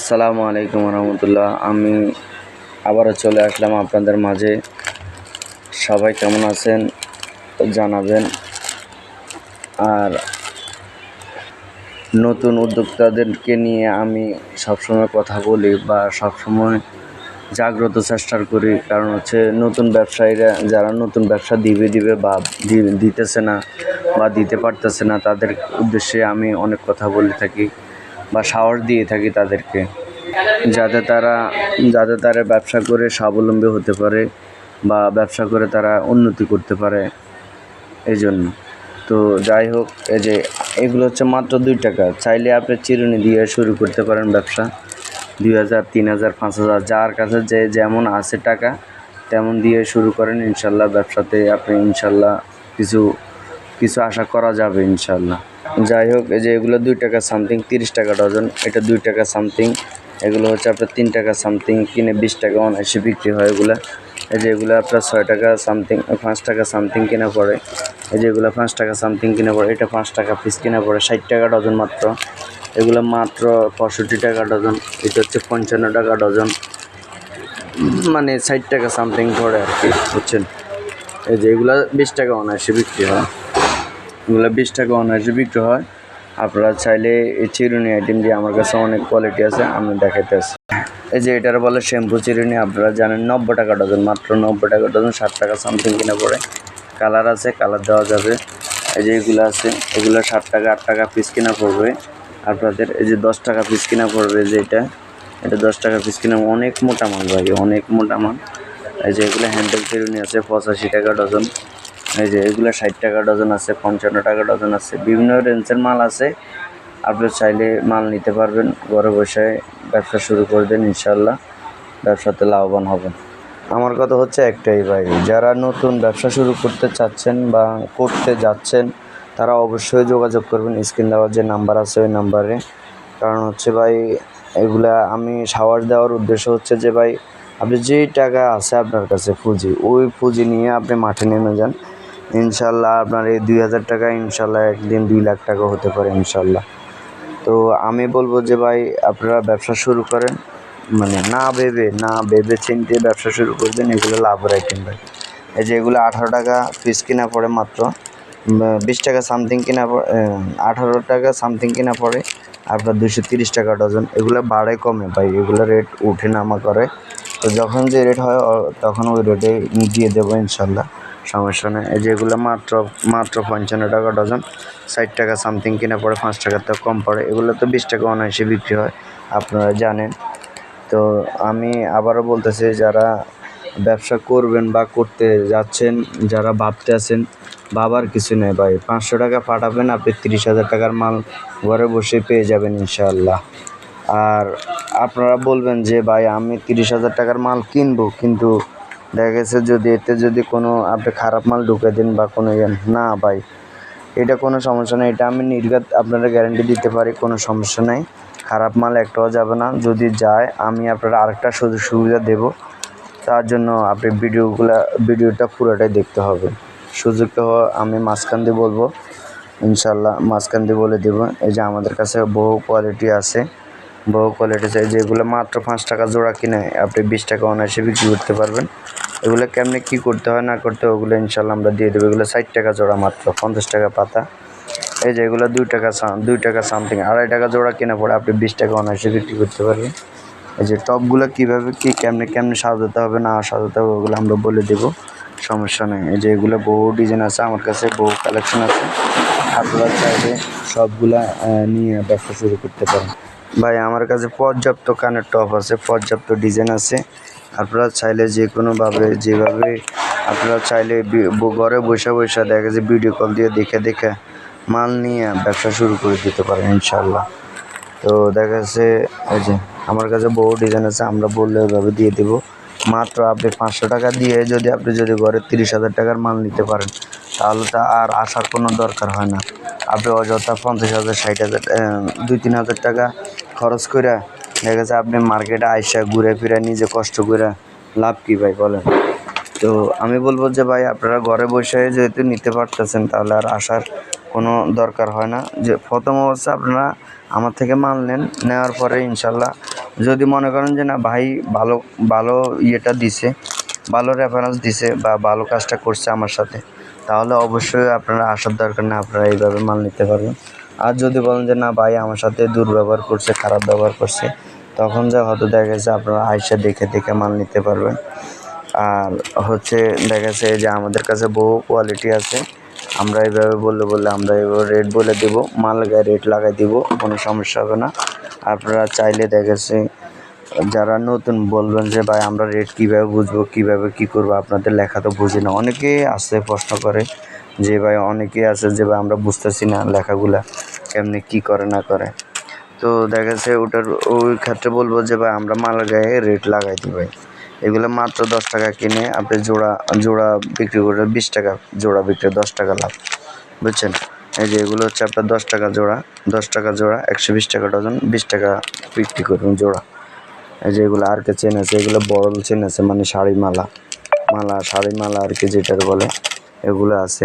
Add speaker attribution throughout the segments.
Speaker 1: আসসালামু আলাইকুম রহমতুল্লাহ। আমি আবারও চলে আসলাম আপনাদের মাঝে। সবাই কেমন আছেন জানাবেন। আর নতুন উদ্যোক্তাদেরকে নিয়ে আমি সবসময় কথা বলি বা সবসময় জাগ্রত চেষ্টা করি। কারণ হচ্ছে নতুন ব্যবসায়ীরা যারা নতুন ব্যবসা দিবে দিবে বা দিতেছে না বা দিতে পারতেছে না, তাদের উদ্দেশ্যে আমি অনেক কথা বলে থাকি। বা সাহস দিয়ে থাকি তাদেরকে। যাতে তারা যাতে তারা ব্যবসা করে স্বাবলম্বী হতে পারে বা ব্যবসা করে তারা উন্নতি করতে পারে এই জন্য তো যাই হোক, এই যে এগুলো হচ্ছে মাত্র দুই টাকা। চাইলে আপনি চিরুনি দিয়ে শুরু করতে পারেন ব্যবসা। দুই হাজার, তিন হাজার, পাঁচ হাজার, যার কাছে যে যেমন আছে টাকা, তেমন দিয়ে শুরু করেন। ইনশাল্লাহ ব্যবসাতে আপনি ইনশাল্লাহ কিছু কিছু আশা করা যাবে ইনশাল্লাহ। যাই হোক, এই যে এগুলো দুই টাকা সামথিং তিরিশ টাকা ডজন। এটা দুই টাকা সামথিং এগুলো হচ্ছে আপনার তিন টাকা সামথিং কিনে বিশ টাকা অনায়াসে বিক্রি হয় এগুলো। এই যে এগুলো আপনার ছয় টাকা সামথিং পাঁচ টাকা সামথিং কিনে পড়ে। এই যে এগুলো পাঁচ টাকা সামথিং কিনা পড়ে, এটা পাঁচ টাকা পিস কিনা পড়ে, ষাট টাকা ডজন মাত্র। এগুলো মাত্র পঁয়ষট্টি টাকা ডজন, এটা হচ্ছে পঞ্চান্ন টাকা ডজন। মানে ষাট টাকা সামথিং পড়ে আর কি, বুঝছেন? এই যে এগুলো বিশ টাকা অনায়াসে বিক্রি হয়। এগুলো বিশ টাকা অনায়াসে বিক্রি হয়। আপনারা চাইলে এই চিরুনি আইটেম দিয়ে আমার কাছে অনেক কোয়ালিটি আছে, আমি দেখাতে আসি। এই যে এটার বলে শ্যাম্পু চিরুনি, আপনারা জানেন নব্বই টাকা ডজন মাত্র নব্বই টাকা ডজন ষাট টাকা সামথিং কিনে পড়ে। কালার আছে কালার দেওয়া যাবে। এই যে এগুলো আছে, এগুলো ষাট টাকা, আট টাকা পিস কিনা পড়বে। আপনাদের এই যে দশ টাকা পিস কিনা পড়বে যে এটা এটা দশ টাকা পিস কিনা, অনেক মোটা মাল ভাই, অনেক মোটা মাল এই যে এগুলো হ্যান্ডেল চিরুনি আছে, পঁচাশি টাকা ডজন এই যে এগুলো ষাট টাকা ডজন আছে, পঞ্চান্ন টাকা ডজন আছে। বিভিন্ন রেঞ্জের মাল আছে। আপনি চাইলে মাল নিতে পারবেন, ঘরে বসে ব্যবসা শুরু করে দেন ইনশাল্লাহ ব্যবসাতে লাভবান হবেন। আমার কথা হচ্ছে একটাই ভাই, যারা নতুন ব্যবসা শুরু করতে চাচ্ছেন বা করতে যাচ্ছেন, তারা অবশ্যই যোগাযোগ করবেন। স্ক্রিন দেওয়ার যে নাম্বার আছে, ওই নাম্বারে। কারণ হচ্ছে ভাই, এগুলা আমি সাওয়ার দেওয়ার উদ্দেশ্য হচ্ছে যে ভাই, আপনি যেই টাকা আছে আপনার কাছে পুঁজি, ওই পুঁজি নিয়ে আপনি মাঠে নেমে যান। ইনশাল্লাহ আপনার এই দুই হাজার টাকা ইনশাল্লাহ একদিন দুই লাখ টাকা হতে পারে ইনশাল্লাহ। তো আমি বলব যে ভাই, আপনারা ব্যবসা শুরু করেন মানে না ভেবে না ভেবে চিনতে ব্যবসা শুরু করবেন, এগুলো লাভের আইটেম ভাই। এই যে এগুলো আঠারো টাকা পিস কিনা পড়ে মাত্র বিশ টাকা সামথিং কিনা আঠারো টাকা সামথিং কিনা পড়ে, আপনার দুশো তিরিশ টাকা ডজন এগুলো বাড়ে কমে ভাই, এগুলো রেট উঠে নামা করে। তো যখন যে রেট হয় তখন ওই রেটে দিয়ে দেবো ইনশাল্লাহ। সমস্যা নেই। যেগুলো মাত্র মাত্র পঞ্চান্ন টাকা ডজন, ষাট টাকা সামথিং কিনা পড়ে পাঁচ টাকার তো কম পড়ে। এগুলো তো বিশ টাকা অনায়াসে বিক্রি হয়, আপনারা জানেন। তো আমি আবারও বলতেছি, যারা ব্যবসা করবেন বা করতে যাচ্ছেন, যারা ভাবতে আছেন, ভাবার কিছু নেই ভাই। পাঁচশো টাকা পাঠাবেন, আপনি তিরিশ হাজার টাকার মাল ঘরে বসে পেয়ে যাবেন ইনশাআল্লাহ। আর আপনারা বলবেন যে, ভাই, আমি তিরিশ হাজার টাকার মাল কিনবো, কিন্তু দেখা গেছে যদি এতে যদি কোনো আপনি খারাপ মাল ঢুকে দেন বা কোনো ইয়ে না ভাই এটা কোনো সমস্যা নেই। এটা আমি নির্ঘাত আপনারা গ্যারান্টি দিতে পারি, কোনো সমস্যা নেই। খারাপ মাল একটাও যাবে না। যদি যায়, আমি আপনারা আরেকটা সুযোগ সুবিধা দেব। তার জন্য আপনি ভিডিওগুলো, ভিডিওটা পুরোটাই দেখতে হবে। সুযোগটা আমি মাঝখান দিয়ে বলব। ইনশাল্লাহ মাঝখান দিয়ে বলে দেবো। এই যে আমাদের কাছে বহু কোয়ালিটি আছে। বহু কোয়ালিটি চাই যেগুলো মাত্র পাঁচ টাকা জোড়া কিনে আপনি বিশ টাকা অনায়াসে বিক্রি করতে পারবেন। এগুলো কেমনে কী করতে হয়, না করতে ওগুলো ইনশাল্লাহ আমরা দিয়ে দেবো। এগুলো ষাট টাকা জোড়া মাত্র, পঞ্চাশ টাকা পাতা। এই যে এগুলো দুই টাকা দুই টাকা সামথিং আড়াই টাকা জোড়া কিনে পড়ে আপনি বিশ টাকা অনায়াসে বিক্রি করতে পারবেন। এই যে টপগুলো কীভাবে কী, কেমনে কেমনে সাজাতে হবে, না সাজাতে হবে, ওগুলো আমরা বলে দেবো। সমস্যা নেই। এই যে এগুলো বহু ডিজাইন আছে, আমার কাছে বহু কালেকশন আছে। আপনারা চাইলে সবগুলা নিয়ে ব্যবসা শুরু করতে পারেন। ভাই, আমার কাছে পর্যাপ্ত কানের টপ আছে, পর্যাপ্ত ডিজাইন আছে। আপনারা চাইলে যে কোনোভাবে, যেভাবে আপনারা চাইলে ঘরে বসে বসে দেখা যাচ্ছে ভিডিও কল দিয়ে দেখে দেখে মাল নিয়ে ব্যবসা শুরু করে দিতে পারেন ইনশাল্লাহ তো দেখা যাচ্ছে, এই যে আমার কাছে বহু ডিজাইন আছে, আমরা বললে ওইভাবে দিয়ে দেবো। মাত্র আপনি পাঁচশো টাকা দিয়ে যদি আপনি যদি ঘরে তিরিশ হাজার টাকার মাল নিতে পারেন, তাহলে তো আর আসার কোনো দরকার হয় না। আপনি অযথা পঞ্চাশ হাজার, ষাট হাজার দুই, তিন হাজার টাকা খরচ করে দেখা যাচ্ছে আপনি মার্কেটে আইসা ঘুরে ফিরে নিজে কষ্ট করে লাভ কী ভাই বলেন? তো আমি বলব যে ভাই, আপনারা ঘরে বসে যেহেতু নিতে পারতেছেন, তাহলে আর আসার কোনো দরকার হয় না। যে প্রথম অবস্থা আপনারা আমার থেকে মাল নেন, নেওয়ার পরে ইনশাল্লাহ। যদি মনে করেন যে না ভাই, ভালো ভালো ইয়েটা দিছে, ভালো রেফারেন্স দিছে বা ভালো কাজটা করছে আমার সাথে, তাহলে অবশ্যই আপনারা আসার দরকার না আপনারা এইভাবে মাল নিতে পারবেন। আর যদি বলেন যে, না ভাই, আমার সাথে দুর্ব্যবহার করছে, খারাপ ব্যবহার করছে, তখন যা হয়তো দেখা গেছে আপনারা আয়সা দেখে দেখে মাল নিতে পারবেন। আর হচ্ছে দেখা গেছে যে, আমাদের কাছে বহু কোয়ালিটি আছে। আমরা এইভাবে বললে বললে আমরা এইভাবে রেট বলে দেব, মাল গায়ে রেট লাগাই দিব, কোনো সমস্যা হবে না। আপনারা চাইলে দেখা যারা নতুন বলবেন যে, ভাই, আমরা রেট কীভাবে বুঝব, কীভাবে কী করব, আপনাদের লেখা তো বুঝি না। অনেকেই আসে প্রশ্ন করে যে, ভাই, অনেকেই আছে যে, ভাই, আমরা বুঝতেছি না লেখাগুলা। কেমনি কী করে না করে। তো দেখা যাচ্ছে ওটার ওই ক্ষেত্রে বলব যে ভাই, আমরা মাল গায়ে রেট লাগাই দিই ভাই। এগুলো মাত্র দশ টাকা কিনে আপনি জোড়া জোড়া বিক্রি করে বিশ টাকা, জোড়া বিক্রি দশ টাকা লাভ। বুঝছেন? এই যে এগুলো হচ্ছে আপনার দশ টাকা জোড়া, দশ টাকা জোড়া, একশো বিশ টাকা ডজন, বিশ টাকা বিক্রি করুন জোড়া। এই যে এগুলো আর কে চেন আছে এগুলো বড় চেন আছে মানে শাড়ি মালা মালা শাড়ি মালা আর কি যেটার বলে, এগুলো আছে।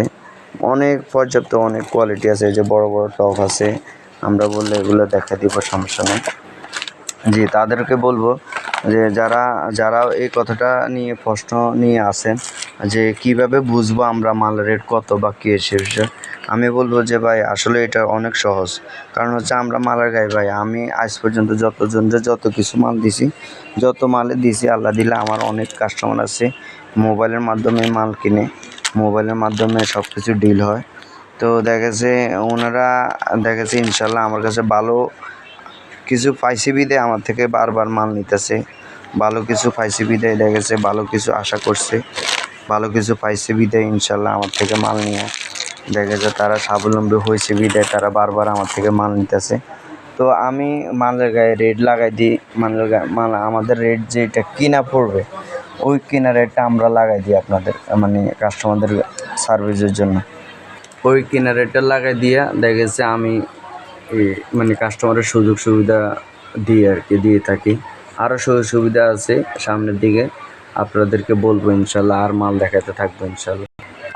Speaker 1: অনেক পর্যাপ্ত, অনেক কোয়ালিটি আছে যে বড় বড় টপ আছে, আমরা বললে এগুলো দেখা দিব, সমস্যা নেই। জি, তাদেরকে বলব যে যারা যারা এই কথাটা নিয়ে প্রশ্ন নিয়ে আসেন যে কীভাবে বুঝব আমরা মাল রেট কত বা কী সে বিষয়ে আমি বলব যে ভাই, আসলে এটা অনেক সহজ। কারণ হচ্ছে আমরা মালের গাই ভাই, আমি আজ পর্যন্ত যতজন যত কিছু মাল দিছি, যত মালে দিছি, আল্লাহ দিলে আমার অনেক কাস্টমার আছে মোবাইলের মাধ্যমে মাল কিনে। মোবাইলের মাধ্যমে সব কিছু ডিল হয়। তো দেখা গেছে ওনারা, দেখা গেছে ইনশাল্লাহ আমার কাছে ভালো কিছু পাইছি বিদে আমার থেকে বারবার মাল নিতেছে। ভালো কিছু পাইছি বিদে দেখা গেছে ভালো কিছু আশা করছে। ভালো কিছু পাইছে বিদে ইনশাল্লাহ আমার থেকে মাল নিয়ে। দেখা গেছে তারা স্বাবলম্বী হয়েছে বিদায়, তারা বারবার আমার থেকে মাল নিতেছে। তো আমি মালের গায়ে রেট লাগাই দিই, মালের গায়ে মাল আমাদের রেট যেটা কিনা পড়বে ওই কিনা রেটটা আমরা লাগাই দিই আপনাদের মানে কাস্টমারদের সার্ভিসের জন্য। ওই কিনা রেটটা লাগাই দিয়া দেখা গেছে আমি মানে কাস্টমারের সুযোগ সুবিধা দিয়ে আর কি দিয়ে থাকি। আরও সুযোগ সুবিধা আছে সামনের দিকে, আপনাদেরকে বলব ইনশাল্লাহ, আর মাল দেখাতে থাকব ইনশাল্লাহ।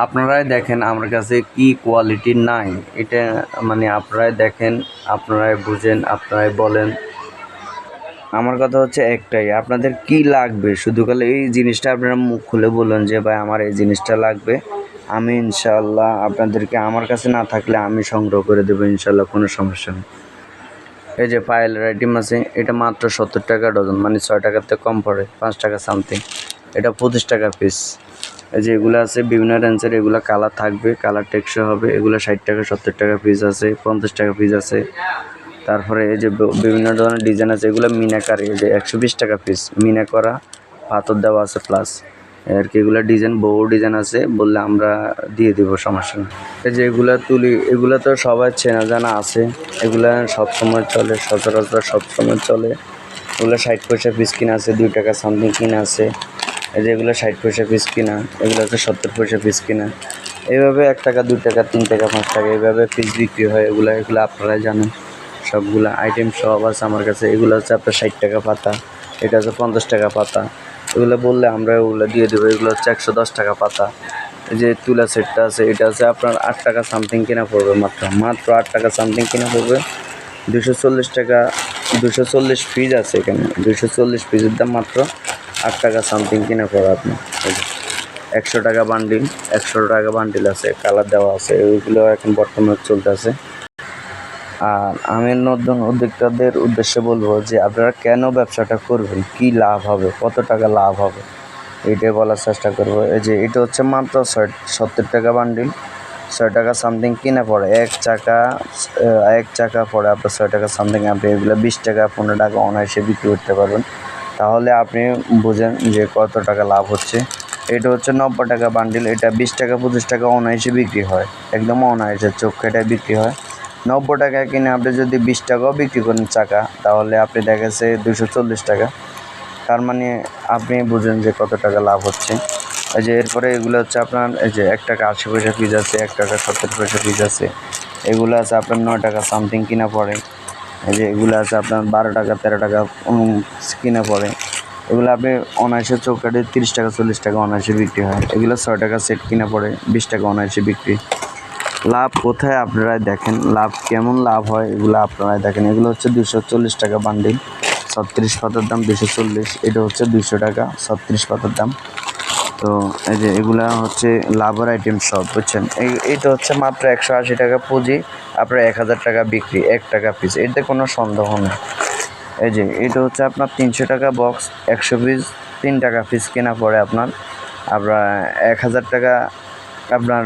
Speaker 1: আপনারাই দেখেন আমার কাছে কি কোয়ালিটি নাই, এটা মানে আপনারাই দেখেন, আপনারাই বুঝেন, আপনারাই বলেন। আমার কথা হচ্ছে একটাই, আপনাদের কি লাগবে? শুধু খালি এই জিনিসটা আপনারা মুখ খুলে বলুন যে, ভাই, আমার এই জিনিসটা লাগবে। আমি ইনশাল্লাহ আপনাদেরকে, আমার কাছে না থাকলে আমি সংগ্রহ করে দেবো ইনশাল্লাহ কোনো সমস্যা নেই। এই যে পায়েলের আইটেম আছে, এটা মাত্র সত্তর টাকা ডজন মানে ছয় থেকে কম পড়ে, পাঁচ টাকা সামথিং এটা পঁচিশ টাকা পিস এই যে এগুলো আছে, বিভিন্ন রেঞ্জের এগুলো কালার থাকবে কালার টেকসই হবে, এগুলো ষাট টাকা, সত্তর টাকা পিস আছে, পঞ্চাশ টাকা পিস আছে। তারপরে এই যে বিভিন্ন ধরনের ডিজাইন আছে, এগুলো মিনাকারি এই যে একশো বিশ টাকা পিস মিনা করা, পাথর দেওয়া আছে প্লাস আর কি এগুলো ডিজাইন বহু ডিজাইন আছে, বললে আমরা দিয়ে দিব, সমস্যা এই যে এগুলা তুলি, এগুলো তো সবাই চেনা জানা আছে। এগুলা সবসময় চলে, সচরাচর সবসময় চলে। এগুলো ষাট পয়সা পিস কিনা আছে, দুই টাকা সামথিং কিনা আছে। এই যে এগুলো ষাট পয়সা পিস কিনা, এগুলো হচ্ছে সত্তর পয়সা পিস কিনা। এইভাবে এক টাকা, দুই টাকা, তিন টাকা, পাঁচ টাকা, এইভাবে পিস বিক্রি হয়, এগুলো এগুলো আপনারাই জানেন। সবগুলো আইটেম সব আছে আমার কাছে। এগুলো হচ্ছে আপনার ষাট টাকা পাতা, এটা হচ্ছে পঞ্চাশ টাকা পাতা। এগুলো বললে আমরা ওগুলো দিয়ে দেবো। এগুলো হচ্ছে একশো দশ টাকা পাতা। এই যে তুলা সেটটা আছে, এটা হচ্ছে আপনার আট টাকা সামথিং কিনা পড়বে মাত্র। মাত্র আট টাকা সামথিং কিনা পড়বে। দুশো চল্লিশ টাকা, দুশো চল্লিশ পিস আছে এখানে। দুশো চল্লিশ পিসের দাম মাত্র আট টাকা সামথিং কিনা পড়ে আপনি একশো টাকা বান্ডিল একশো টাকা বান্ডিল আছে কালার দেওয়া আছে। ওইগুলো এখন বর্তমানে চলতেছে আর আমি নতুন উদ্যোক্তাদের উদ্দেশ্যে বলব যে আপনারা কেন ব্যবসাটা করবেন? কি লাভ হবে? কত টাকা লাভ হবে? এটাই বলার চেষ্টা করব। এই যে এটা হচ্ছে মাত্র ছয়, সত্তর টাকা বান্ডিল ছয় টাকা সামথিং কিনে পড়ে। এক চাকা এক চাকা পড়ে আপনার ছয় টাকা সামথিং আপনি এগুলো বিশ টাকা, পনেরো টাকা অনায়াসে বিক্রি করতে পারবেন। তাহলে আপনি বুঝেন যে কত টাকা লাভ হচ্ছে। এটা হচ্ছে নব্বই টাকা বান্ডিল এটা বিশ টাকা, পঁচিশ টাকা অনায়াসে বিক্রি হয়। একদম অনায়াসে চোখ কেটে বিক্রি হয়। নব্বই টাকা কিনে আপনি যদি বিশ টাকাও বিক্রি করেন চাকা, তাহলে আপনি দেখা গেছে দুশো চল্লিশ টাকা। তার মানে আপনি বুঝেন যে কত টাকা লাভ হচ্ছে। এই যে এরপরে এগুলো হচ্ছে আপনার, এই যে এক টাকা আশি পয়সা পিস আছে, এক টাকা সত্তর পয়সা পিস আছে। এগুলো আছে আপনার নয় টাকা সামথিং কিনা পড়ে। এই যে এগুলো আছে আপনার বারো টাকা, তেরো টাকা কিনা পড়ে। এগুলো আপনি অনায়াসে চোখ কাটে তিরিশ টাকা, চল্লিশ টাকা অনায়াসে বিক্রি হয়। এগুলো ছয় টাকা সেট কিনা পড়ে, বিশ টাকা অনায়াসে বিক্রি। লাভ কোথায় আপনারাই দেখেন, লাভ কেমন লাভ হয় এগুলো আপনারাই দেখেন। এগুলো হচ্ছে দুশো টাকা বান্ডিল ছত্রিশ পাতার দাম দুশো চল্লিশ, এটা হচ্ছে দুশো টাকা, ছত্রিশ পাতার দাম। তো এই যে এগুলা হচ্ছে লাভের আইটেম সব, বুঝছেন? এটা হচ্ছে মাত্র একশো আশি টাকা পুঁজি, আপনার এক হাজার টাকা বিক্রি, এক টাকা পিস এতে কোনো সন্দেহ নেই। এই যে, এটা হচ্ছে আপনার তিনশো টাকা বক্স একশো পিস তিন টাকা পিস কেনা পড়ে আপনার। আপনার এক হাজার টাকা আপনার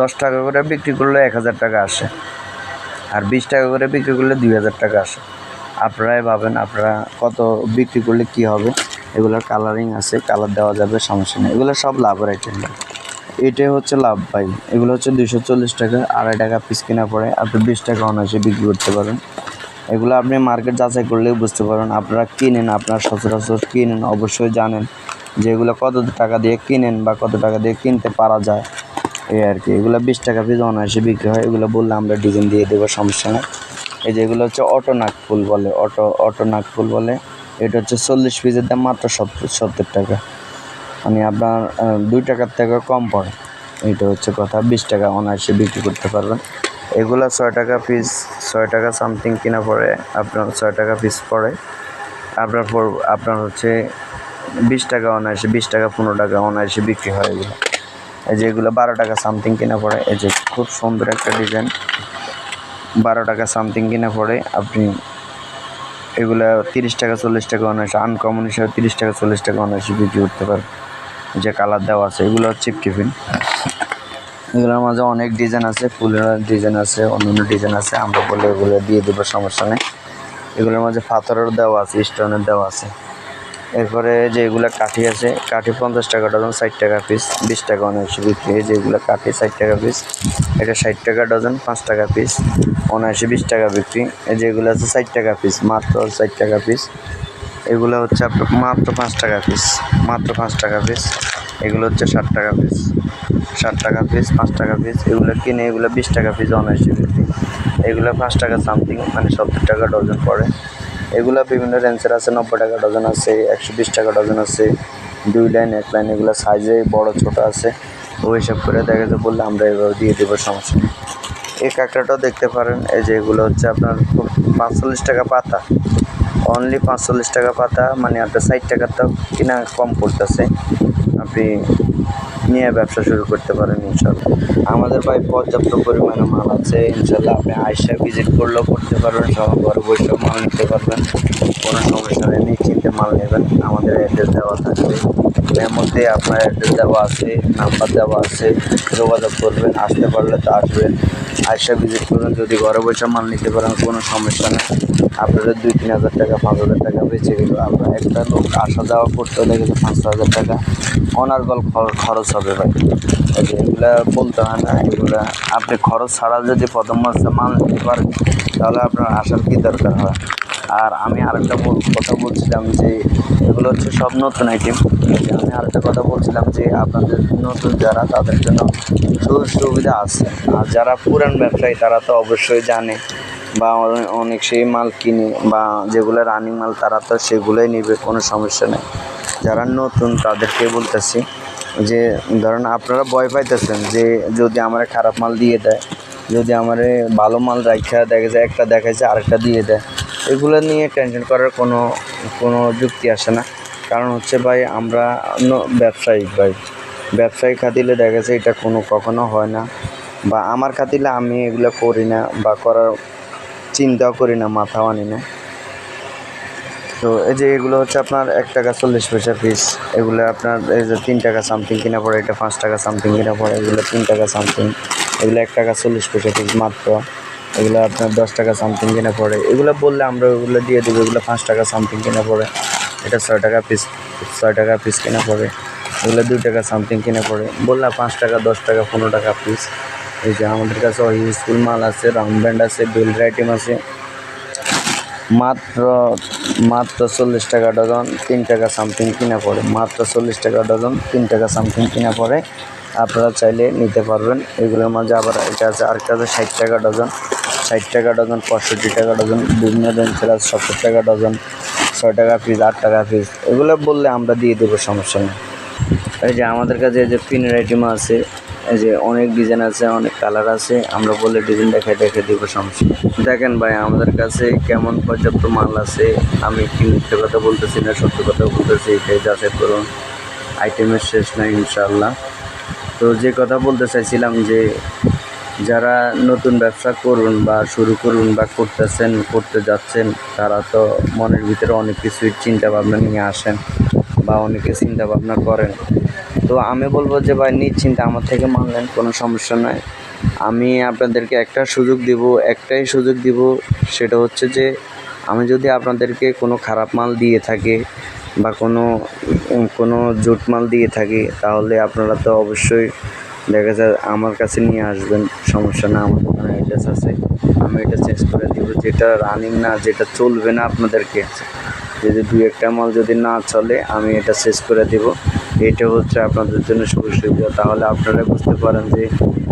Speaker 1: দশ টাকা করে বিক্রি করলে এক হাজার টাকা আসে। আর বিশ টাকা করে বিক্রি করলে দুই হাজার টাকা আসে। আপনারাই ভাবেন আপনারা কত বিক্রি করলে কি হবে। এগুলোর কালারিং আছে কালার দেওয়া যাবে, সমস্যা নেই। এগুলো সব লাভের আইটেম এটাই হচ্ছে লাভ ভাই। এগুলো হচ্ছে দুশো চল্লিশ টাকা, আড়াই টাকা পিস কেনা পড়ে। আপনি বিশ টাকা অনায়াসে বিক্রি করতে পারেন। এগুলো আপনি মার্কেট যাচাই করলেই বুঝতে পারেন। আপনারা কিনেন, আপনার সচরাচর কিনেন, অবশ্যই জানেন যে এগুলো কত টাকা দিয়ে কিনেন বা কত টাকা দিয়ে কিনতে পারা যায়। এই আর কি, এগুলো বিশ টাকা পিস অনায়াসে বিক্রি হয়, এগুলো বললে আমরা ডিজাইন দিয়ে দেবো, সমস্যা নেই। এই যে এগুলো হচ্ছে অটো নাকফুল বলে, অটো অটো নাকফুল বলে, এটা হচ্ছে চল্লিশ পিসের দাম মাত্র সত্তর সত্তর টাকা। মানে আপনার দুই টাকার থেকে কম পড়ে। এইটা হচ্ছে কথা, বিশ টাকা অনায়াসে বিক্রি করতে পারবেন। এগুলো ছয় টাকা পিস, ছয় টাকা সামথিং কিনা পড়ে, আপনার ছয় টাকা পিস পড়ে। আপনার আপনার হচ্ছে বিশ টাকা অনায়াসে, বিশ টাকা পনেরো টাকা অনায়াসে বিক্রি হয় এগুলো। এই যে এগুলো বারো টাকা সামথিং কিনা পড়ে। এই যে খুব সুন্দর একটা ডিজাইন বারো টাকা সামথিং কিনা পড়ে। আপনি এগুলো তিরিশ টাকা, চল্লিশ টাকা অনায়াসে আনকমন হিসাবে তিরিশ টাকা, চল্লিশ টাকা অনায়াসে বিক্রি করতে পারে যে কালার দেওয়া আছে, এগুলো হচ্ছে টিফিন এগুলোর মাঝে অনেক ডিজাইন আছে ফুলের ডিজাইন আছে, অন্যান্য ডিজাইন আছে। আমরা বলে এগুলো দিয়ে দেবো, সমস্যা নেই। এগুলোর মাঝে পাথরের দেওয়া আছে স্টোনের দেওয়া আছে। এরপরে যে এগুলো কাঠি আছে, কাঠি পঞ্চাশ টাকা ডজন, ষাট টাকা পিস বিশ টাকা অনায়াসে বিক্রি হয়। যেগুলো কাঠি ষাট টাকা পিস এটা ষাট টাকা ডজন, পাঁচ টাকা পিস অনায়াসে বিশ টাকা বিক্রি। যেগুলো আছে ষাট টাকা পিস মাত্র ষাট টাকা পিস এগুলো হচ্ছে আপনার মাত্র পাঁচ টাকা পিস মাত্র পাঁচ টাকা পিস এগুলো হচ্ছে ষাট টাকা পিস ষাট টাকা পিস পাঁচ টাকা পিস এগুলো কিনে এগুলো বিশ টাকা পিস অনায়াসে বিক্রি। এগুলো পাঁচ টাকা সামথিং মানে সত্তর টাকা ডজন পড়ে। এগুলো বিভিন্ন রেঞ্জের আছে, নব্বই টাকা ডজন আছে, একশো বিশ টাকা ডজন আছে, দুই লাইন এক লাইন এগুলো সাইজে বড়, ছোট আছে। ওই হিসাব করে দেখা যাচ্ছে বললে আমরা এভাবে দিয়ে দেবো, সমস্যা এই কাঁকড়াটাও দেখতে পারেন, এই যে এগুলো হচ্ছে আপনার পাঁচচল্লিশ টাকা পাতা। অনলি পাঁচচল্লিশ টাকা পাতা মানে আপনার ষাট টাকার তো কিনা কম পড়তেছে। আপনি নিয়ে ব্যবসা শুরু করতে পারেন ইনশাল্লাহ আমাদের ভাই পর্যাপ্ত পরিমাণে মাল আছে ইনশাল্লাহ আপনি আয়সা ভিজিট করলেও করতে পারবেন সব ঘরে বসেও মাল নিতে পারবেন, কোনো সমস্যা নেই, নিশ্চিন্তে মাল নেবেন। আমাদের অ্যাড্রেস দেওয়া থাকবে। এর মধ্যে আপনার অ্যাড্রেস দেওয়া আছে নাম্বার দেওয়া আছে, যোগাযোগ করবেন, আসতে পারলে তো আসবেন। আয়সা ভিজিট করবেন যদি ঘরে বসে মাল নিতে পারেন, কোনো সমস্যা নেই। আপনাদের দুই, তিন হাজার টাকা, পাঁচ হাজার টাকা বেঁচে গেল আপনার একটা লোক আসা যাওয়া করতে হলে কিন্তু পাঁচ হাজার টাকা। অনার্গল খরচ হবে ভাই। এগুলা বলতে হয় না, এগুলা আপনি খরচ ছাড়া যদি প্রথম মাসে মাল নিতে পারেন, তাহলে আপনার আসার কি দরকার হয়? আর আমি আরেকটা কথা বলছিলাম যে, এগুলো হচ্ছে সব নতুন আইটেম আমি আরেকটা কথা বলছিলাম যে, আপনাদের নতুন যারা, তাদের জন্য সুযোগ সুবিধা আছে। আর যারা পুরান ব্যবসায়ী, তারা তো অবশ্যই জানে। বা অনে- অনেক সেই মাল কিনে বা যেগুলো রানিং মাল, তারা তো সেগুলোই নেবে, কোনো সমস্যা নেই। যারা নতুন তাদেরকে বলতেছি যে, ধরেন আপনারা ভয় পাইতেছেন যে, যদি আমার খারাপ মাল দিয়ে দেয়, যদি আমার ভালো মাল রাখা দেখা যায়, একটা দেখাইছে, আরেকটা দিয়ে দেয়, এগুলো নিয়ে টেনশন করার কোনো কোনো যুক্তি আসে না। কারণ হচ্ছে ভাই, আমরা ন- ব্যবসায়ী ভাই। ব্যবসায়ী খাতিলে দেখা যায় এটা কোনো কখনো হয় না। বা আমার খাতিলে আমি এগুলো করি না বা করার চিন্তাও করি না, মাথাও আনি না। তো এই যে এগুলো হচ্ছে আপনার এক টাকা চল্লিশ পয়সা পিস এগুলো আপনার এই যে তিন টাকা সামথিং কিনা পড়ে, এটা পাঁচ টাকা সামথিং কিনা পড়ে, এগুলো তিন টাকা সামথিং এগুলো এক টাকা চল্লিশ পয়সা পিস মাত্র। এগুলো আপনার দশ টাকা সামথিং কিনা পড়ে। এগুলো বললে আমরা ওগুলো দিয়ে দেবো, এগুলো পাঁচ টাকা সামথিং কিনা পড়ে। এটা ছয় টাকা পিস ছয় টাকা পিস কিনা পড়ে। এগুলো দুই টাকা সামথিং কিনা পড়ে। বললাম পাঁচ টাকা, দশ টাকা, পনেরো টাকা পিস এই যে আমাদের কাছে স্কুল মাল আছে রাউন্ড ব্যান্ড আছে বেল্ট আইটেম আছে। মাত্র মাত্র চল্লিশ টাকা ডজন, তিন টাকা সামথিং কিনা পড়ে। মাত্র চল্লিশ টাকা ডজন, তিন টাকা সামথিং কিনা পড়ে। আপনারা চাইলে নিতে পারবেন। এগুলোর মাঝে আবার এটা আছে, আরেকটা আছে ষাট টাকা ডজন। ষাট টাকা ডজন, পঁয়ষট্টি টাকা ডজন, বিভিন্ন রেঞ্জের আছে, সত্তর টাকা ডজন, ছয় টাকা পিস আট টাকা পিস এগুলো বললে আমরা দিয়ে দেবো, সমস্যা নেই। এই যে আমাদের কাছে যে পিনের আইটেম আছে এই যে অনেক ডিজাইন আছে, অনেক কালার আছে, আমরা বলে ডিজাইন দেখাই দেখে দিব সমস্যা দেখেন ভাই, আমাদের কাছে কেমন পর্যাপ্ত মাল আছে, আমি কি মিথ্যে কথা বলতেছি না, সত্য কথা বলতেছি, এটাই যাচাই করুন। আইটেমের শেষ নাই ইনশাল্লাহ তো যে কথা বলতে চাইছিলাম যে, যারা নতুন ব্যবসা করুন বা শুরু করুন বা করতেছেন, করতে যাচ্ছেন, তারা তো মনের ভিতরে অনেক কিছুই চিন্তা ভাবনা নিয়ে আসেন বা অনেকে চিন্তা ভাবনা করেন। তো আমি বলব যে ভাই, নিশ্চিন্তে আমার থেকে মানলেন, কোনো সমস্যা নাই। আমি আপনাদেরকে একটা সুযোগ দিব, একটাই সুযোগ দিব, সেটা হচ্ছে যে আমি যদি আপনাদেরকে কোনো খারাপ মাল দিয়ে থাকি বা কোনো কোনো জুট মাল দিয়ে থাকি, তাহলে আপনারা তো অবশ্যই দেখা যায় আমার কাছে নিয়ে আসবেন, সমস্যা না, আমার দোকানে অ্যাড্রেস আছে। আমি এটা চেঞ্জ করে দিব, যেটা রানিং না, যেটা চলবে না আপনাদেরকে। যদি দুই একটা মাল যদি না চলে, আমি এটা শেষ করে দিব। এটা হচ্ছে আপনাদের জন্য সুযোগ সুবিধা তাহলে আপনারা বুঝতে পারেন যে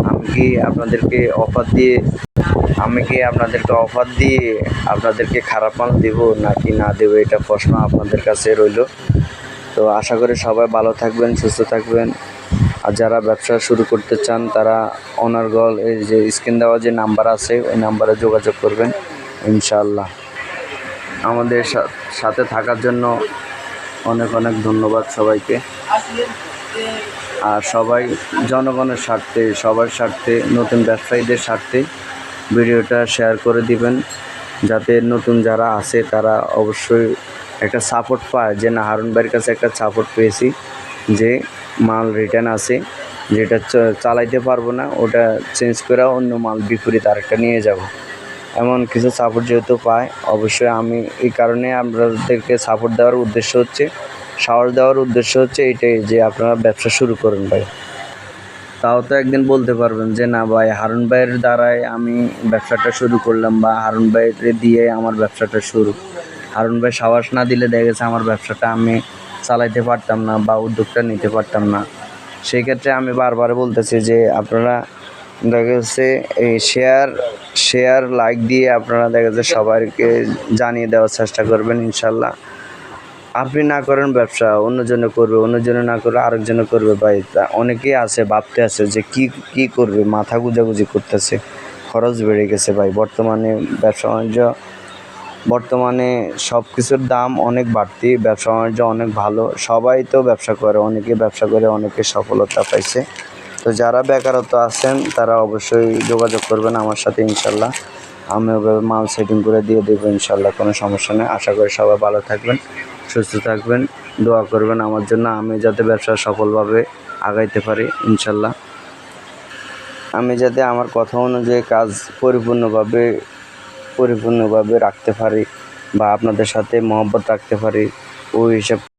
Speaker 1: আমি কি আপনাদেরকে অফার দিয়ে, আমি কি আপনাদেরকে অফার দিয়ে আপনাদেরকে খারাপ মাল দেব, নাকি না দেবো, এটা প্রশ্ন আপনাদের কাছে রইল। তো আশা করি সবাই ভালো থাকবেন, সুস্থ থাকবেন। আর যারা ব্যবসা শুরু করতে চান, তারা অনারগল, এই যে স্ক্রিন দেওয়া যে নাম্বার আছে, ওই নাম্বারে যোগাযোগ করবেন, ইনশাআল্লাহ। আমাদের সাথে থাকার জন্য অনেক অনেক ধন্যবাদ সবাইকে। আর সবাই জনগণের স্বার্থে, সবার স্বার্থে, নতুন ব্যবসায়ীদের স্বার্থে ভিডিওটা শেয়ার করে দিবেন। যাতে নতুন যারা আছে তারা অবশ্যই একটা সাপোর্ট পায়। যে না, হারুন ভাইয়ের কাছে একটা সাপোর্ট পেয়েছি, যে মাল রিটার্ন আছে, যেটা চালাইতে পারব না, ওটা চেঞ্জ করে অন্য মাল বিপরীত আরেকটা নিয়ে যাব। এমন কিছু সাপোর্ট যেহেতু পায়, অবশ্যই আমি এই কারণে আপনাদেরকে সাপোর্ট দেওয়ার উদ্দেশ্য হচ্ছে, সাহস দেওয়ার উদ্দেশ্য হচ্ছে এটাই যে আপনারা ব্যবসা শুরু করুন ভাই। তাও তো একদিন বলতে পারবেন যে, না ভাই, হারুন ভাইয়ের দ্বারাই আমি ব্যবসাটা শুরু করলাম বা হারুন ভাইয়ের দিয়ে আমার ব্যবসাটা শুরু। হারুন ভাই সাহস না দিলে দেখা গেছে আমার ব্যবসাটা আমি চালাইতে পারতাম না বা উদ্যোগটা নিতে পারতাম না। সেই ক্ষেত্রে আমি বারবার বলতেছি যে, আপনারা দেখা যাচ্ছে এই শেয়ার শেয়ার লাইক দিয়ে আপনারা দেখা যাচ্ছে সবাইকে জানিয়ে দেওয়ার চেষ্টা করবেন, ইনশাল্লাহ। আপনি না করেন ব্যবসা, অন্যজনে করবে, অন্যজনে না করবে, আরেকজনে করবে ভাই। তা অনেকেই আছে, ভাবতে আছে যে কি কি করবে, মাথা গুজাগুজি করতেছে, খরচ বেড়ে গেছে ভাই। বর্তমানে ব্যবসা বাণিজ্য, বর্তমানে সব কিছুর দাম অনেক বাড়তি, ব্যবসা বাণিজ্য অনেক ভালো। সবাই তো ব্যবসা করে, অনেকে ব্যবসা করে, অনেকে সফলতা পাইছে। তো যারা বেকারত্ব আছেন, তারা অবশ্যই যোগাযোগ করবেন আমার সাথে ইনশাল্লাহ। আমি ওভাবে মাল সেটিং করে দিয়ে দেবো ইনশাল্লাহ, কোনো সমস্যা নেই। আশা করি সবাই ভালো থাকবেন, সুস্থ থাকবেন। দোয়া করবেন আমার জন্য, আমি যাতে ব্যবসা সফলভাবে আগাইতে পারি ইনশাল্লাহ। আমি যাতে আমার কথা অনুযায়ী কাজ পরিপূর্ণভাবে পরিপূর্ণভাবে রাখতে পারি বা আপনাদের সাথে মহব্বত রাখতে পারি, ওই হিসাব